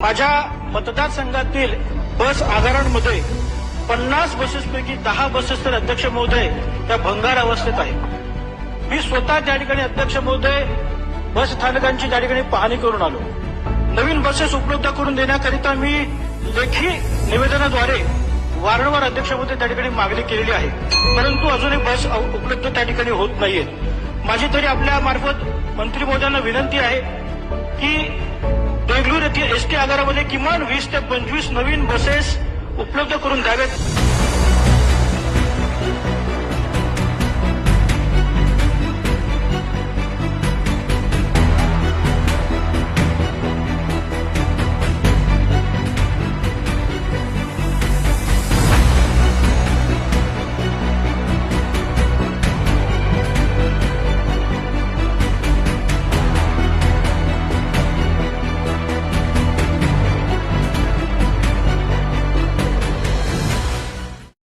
माझ्या मतदारसंघातील बस आगारांमध्ये पन्नास बसेसपैकी दहा बसेस तर अध्यक्ष महोदय त्या भंगार अवस्थेत आहेत. मी स्वतः त्या ठिकाणी अध्यक्ष महोदय बस स्थानकांची त्या ठिकाणी पाहणी करून आलो. नवीन बसेस उपलब्ध करून देण्याकरिता मी लेखी निवेदनाद्वारे वारंवार अध्यक्ष महोदय त्या ठिकाणी मागणी केलेली आहे. परंतु अजूनही बस उपलब्ध त्या ठिकाणी होत नाहीयेत. माझी तरी आपल्या मार्फत मंत्री महोदयांना विनंती आहे की देगलूर येथील एसटी आगारामध्ये किमान वीस ते पंचवीस नवीन बसेस उपलब्ध करून द्याव्यात